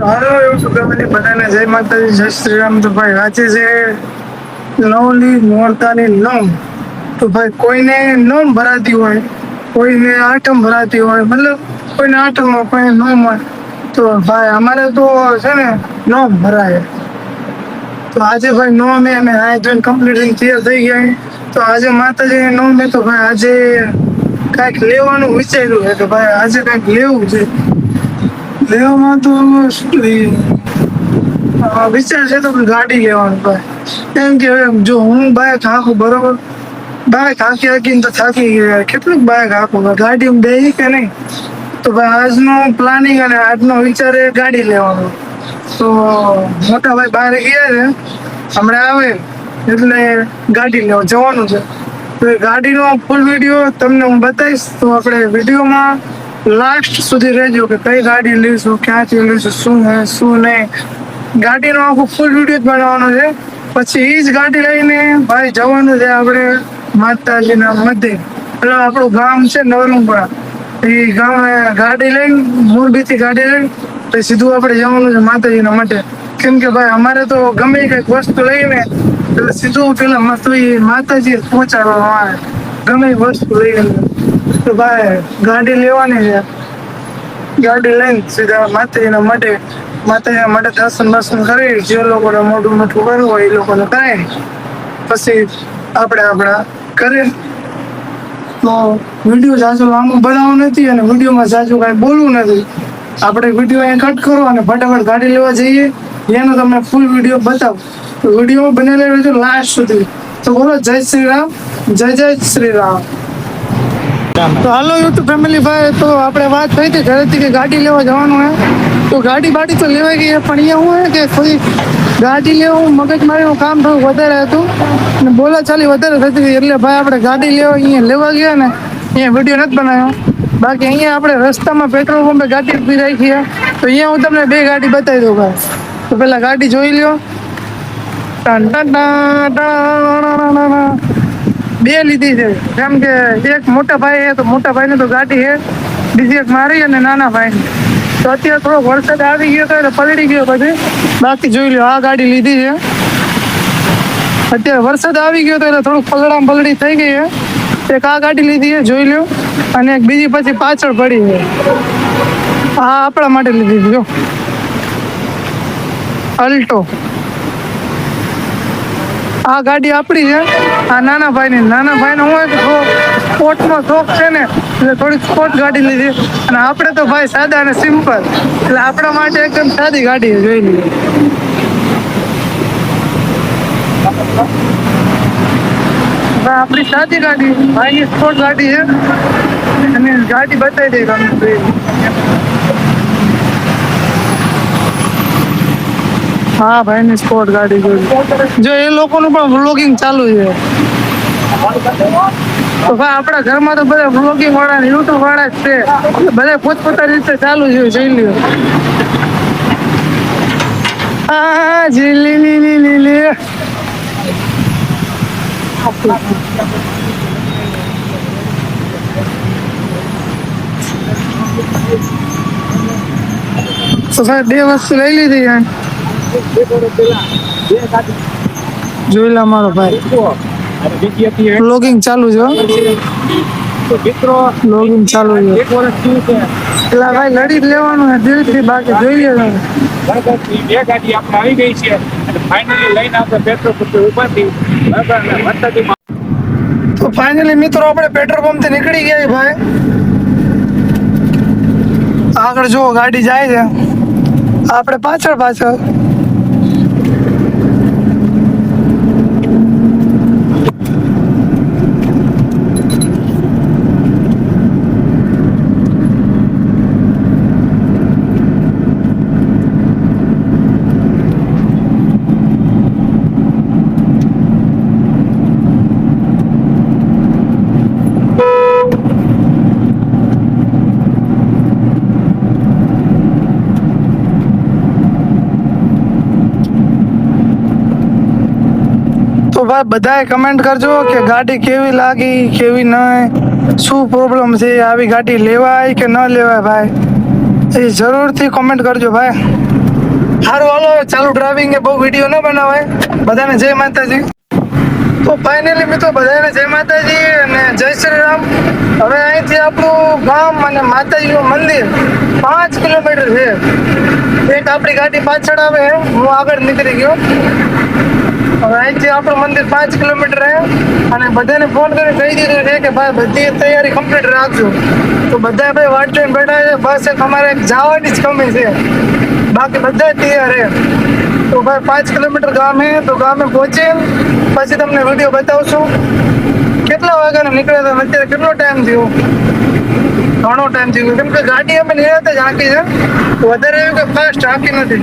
હાલો, એવું શું તમે બધાને જય માતાજી, જય શ્રી રામ. તો ભાઈ વાંચે છે નવલી નોરતાની નોમ, તો ભાઈ, કોઈને નોમ ભરાતી હોય, કોઈને આઠમ ભરાતી હોય, મતલબ કોઈને આઠમ હોય કોઈને નોમ હોય તો ભાઈ, અમારે તો છે ને નોમ ભરાય. તો આજે ભાઈ નો મેં અમે આ જોઈને કમ્પ્લીટ તૈયાર થઈ ગયા તો આજે માતાજી નો મેં તો ભાઈ, આજે કાંઈક લેવાનું વિચાર્યું છે કે ભાઈ, આજે કાંઈક લેવું છે. લેવામાં તો વિચાર છે તો ગાડી લેવાનું ભાઈ. કેમ કે જો હું બાઇક હાંકું, બરોબર? બાઇક હાંકી હાંકીને તો થાકી ગયા. કેટલુંક બાઇક હાંકું? ગાડી બે કે નહીં? તો ભાઈ આજનું પ્લાનિંગ અને આજનો વિચાર એ ગાડી લેવાનો. તો મોટા ભાઈ બહાર ગયા છે. હમણાં આવે. એટલે ગાડી લેવા જવાનું છે. તો એ ગાડીનો ફૂલ વીડિયો તમને હું બતાવીશ. તો આપણે વિડીયોમાં લાસ્ટ સુધી રહેજો કે કઈ ગાડી લઈશું, ક્યાંથી લઈશું, શું હે શું નહીં. ગાડીનો આખો ફૂલ વીડિયો બનાવવાનો છે. પછી એ જ ગાડી લઈને ભાઈ જવાનું છે આપણે માતાજીના મધ્ય. એટલે આપણું ગામ છે નવરંગપુરા. એ ગામે ગાડી લઈને, મોરબીથી ગાડી લઈને, પછી સીધું આપણે જવાનું છે માતાજીના માટે કેમ કે ભાઈ અમારે તો ગમે કંઈક વસ્તુ લઈને, એટલે સીધું પેલા મસ્ત માતાજી પહોંચાડવામાં આવે. ગમે વસ્તુ લઈને. તો ભાઈ, ગાડી લેવાની છે. ગાડી લઈને સીધા માતાજીના માટે માતાજીના માટે દર્શન દર્શન કરી, જે લોકોને મોટું મોટું કરવું હોય એ લોકોને કરાય. પછી આપણે આપણા કરીએ તો વીડિયો જાજુ લાંબો બનાવવો નથી અને વિડીયોમાં જાજુ કાંઈ બોલવું નથી. આપણે વીડિયો અહીંયા કટ કરો અને ફટાફટ ગાડી લેવા જઈએ. એનો તમને ફૂલ વીડિયો બતાવો. વીડિયો બનેલા રહેજો લાસ્ટ સુધી. તો બોલો, જય શ્રી રામ, જય જય શ્રી રામ. તો હાલો યુટ્યુબ ફેમિલી ભાઈ, તો આપણે વાત થઈ હતી ઘરેથી કે ગાડી લેવા જવાનું હે તો ગાડી બાડી તો લેવાઈ ગઈ પણ અહીંયા હું હે કે થોડી ગાડી લેવું, મગજ મારીનું કામ થોડું વધારે હતું. અને બોલા ચાલી વધારે થતી હતી, એટલે ભાઈ આપણે ગાડી લેવા અહીંયા લેવા ગયા ને, અહીંયા વીડિયો નથી બનાવ્યો. બાકી અહીંયા આપણે રસ્તામાં પેટ્રોલ પંપે ગાડી ઊભી રાખી તો અહીંયા હું તમને બે ગાડી બતાવી દઉં ભાઈ. તો પહેલાં ગાડી જોઈ લ્યો. ટન ટન. બે લીધી છે. કેમ કે એક મોટા ભાઈ હે તો મોટા ભાઈ તો ગાડી છે. બીજી એક મારી અને નાના ભાઈ. તો અત્યારે થોડો વરસાદ આવી ગયો તો એટલે પલળી ગયો પછી બાકી જોઈ લો આ ગાડી લીધી છે. અત્યારે વરસાદ આવી ગયો તો એટલે થોડુંક પલળામ પલળી થઈ ગઈ છે. એક આ ગાડી લીધી છે, જોઈ લો અને એક બીજી પછી પાછળ પડી છે. આ આપણા માટે લીધી જો. અલ્ટો. આ ગાડી આપણી છે. આ નાના ભાઈની નાના ભાઈનો હું સ્પોર્ટ નો શોખ છે ને, એટલે થોડી સ્પોર્ટ ગાડી લીધી. અને આપણે તો ભાઈ સાદા અને સિમ્પલ. એટલે આપણા માટે એકદમ સાદી ગાડી જોઈ લીધી આપણી સાદી ગાડી, ભાઈની સ્પોર્ટ ગાડી છે. અને ગાડી બતાવી દઈ તમને હા હા, ભાઈની સ્પોર્ટ ગાડી જોઈ જો એ લોકોનું પણ વ્લોગિંગ ચાલુ છે. આપણા ઘરમાં તો બધા બ્લોગિંગ વાળા યુટ્યુબ વાળા જ છે. બધા પોતપોતાની રીતે ચાલુ છે, જઈ બે વસ્તુ લઈ લીધી જોઈ લે મારો ભાઈ. લોગિંગ ચાલુ છે મિત્રો લોગિંગ ચાલુ છે. એટલે ભાઈ લડી લેવાનું છે દિલથી બાકી જોઈ લે તમે. બે ગાડી આપણે આવી ગઈ છે. અને ફાઇનલી લઈને આપણે પેટ્રોલ પંપ ઉભાથી બરાબર અને વરસાદી તો ફાઇનલી મિત્રો આપણે પેટ્રોલ પંપથી નીકળી ગયા ભાઈ. આગળ જુઓ ગાડી જાય છે. આપણે પાછળ પાછળ. બધાએ કમેન્ટ કરજો કે ગાડી કેવી લાગી, કેવી નહીં શું પ્રોબ્લેમ છે, આવી ગાડી લેવાય કે ન લેવાય ભાઈ? એ જરૂરથી કોમેન્ટ કરજો ભાઈ. સારું હાલો ચાલુ ડ્રાઇવિંગ બહુ વીડિયો ન બનાવાય. બધાને જય માતાજી. તો ફાઇનલી મિત્રો, બધાને જય માતાજી અને જય શ્રી રામ હવે અહીંથી આપણું ગામ અને માતાજીનું મંદિર પાંચ કિલોમીટર છે. એક આપણી ગાડી પાછળ આવે, હું આગળ નીકળી ગયો. હવે અહીંથી આપણું મંદિર પાંચ કિલોમીટર રહે અને બધાને ફોન કરી કહી દીધું છે કે ભાઈ બધી તૈયારી કમ્પ્લીટ રાખજો. તો બધા ભાઈ વાટ જોઈને બેઠા છે. બસ અમારે જવાની જ કમી છે. બાકી બધા તૈયાર છે. તો ભાઈ પાંચ કિલોમીટર ગામે તો ગામે પહોંચે પછી તમને વીડિયો બતાવશું. કેટલા વાગ્યાનો નીકળ્યા હતા અત્યારે કેટલો ટાઈમ થયો? ઘણો ટાઈમ થયો. કેમ કે ગાડી અમે નિરાતે જ હાંકી છે. વધારે એવું કે ફાસ્ટ હાંકી નથી.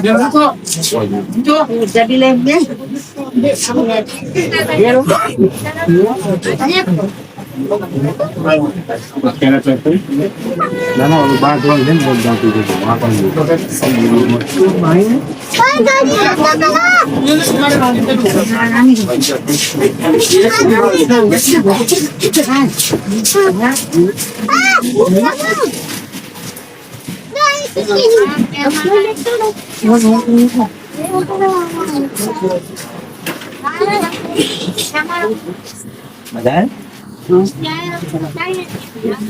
Jangan lupa Madam?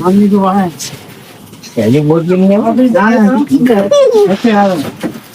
Mami doa. Kayaknya buat gini ya. Oke,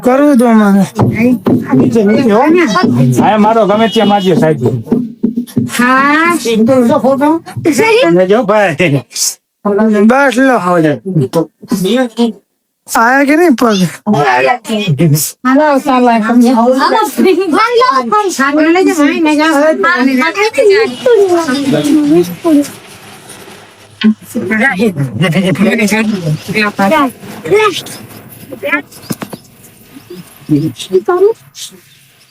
કરવું તો અમારે મારો ગમે ત્યાં મારજો સાહેબ જો ભાઈ બસ લો આયા আয়াকেনি পাবে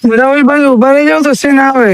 ওরা ওই বাড়ি যাও তো সে না হবে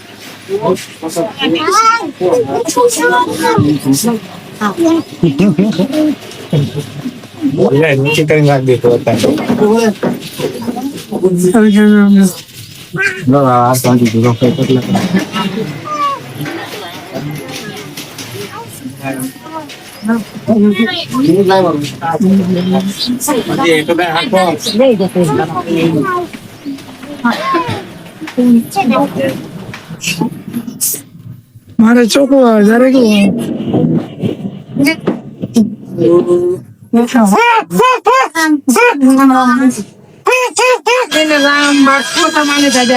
Yan, kita yung lang dito. Ano ba? Saan dito? Okay, patla ka. Hindi, ito na ako. Hindi, ito na ako. માની જય બોલો મેરડી માની જય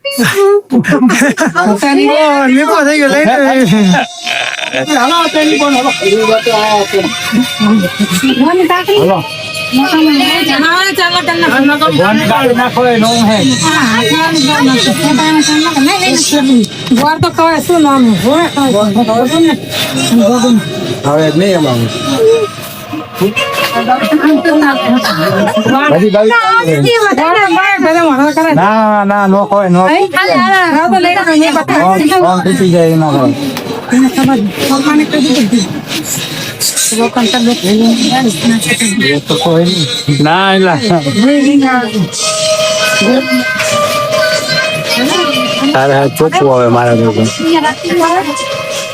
ગોળ તો ખવાય શું નામ હવે નહીં અમારું. ના ના, નો કોઈ નો તૂટી જાય એના કોઈ ના એલા તારે ચોખ્ખું આવે મારા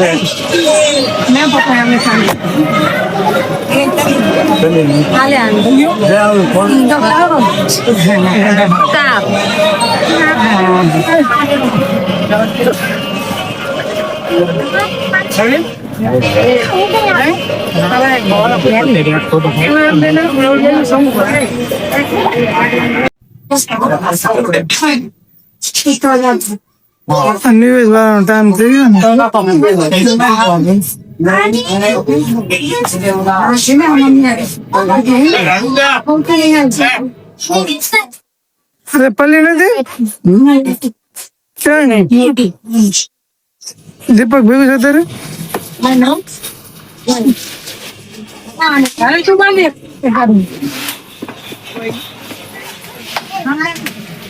Nè. Nè bọc hàng này sang. Cái này. Hai lạng không yếu. Rau con. Đâu đó không. Tạp. Sao đấy? Đấy. Tao lại bỏ là quét để đẹp tôi bọc hết. Em đến lúc lâu đến sống của đây. Hãy subscribe cho kênh Ghiền Mì Gõ Để không bỏ lỡ những video hấp dẫn નિવેશ વાળાનો time થઈ ગયો ને અરે પલ્લી નથી? દીપક ભેગું છે તારે?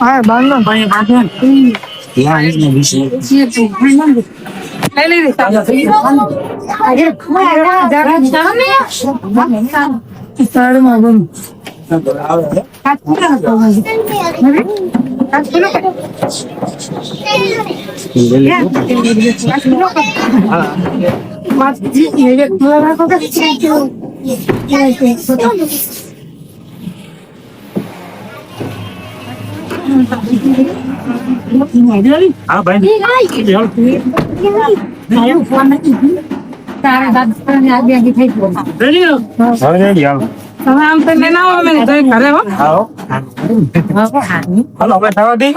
હા બાંધો. Ya yine bir şey. Sarım oğlum. Kaç kilo? Kaç kilo? Maddi yiyecek bunlara kadar çekiyor. Thank you. હા ભાઈ તારા દાદા ને આગે આગે થઈ ગયો. હવે રેડી હાલો. તમે આમ તો લેના આવો મેં તો ઘરે હો. હાલો હાલો હવે થવા દે.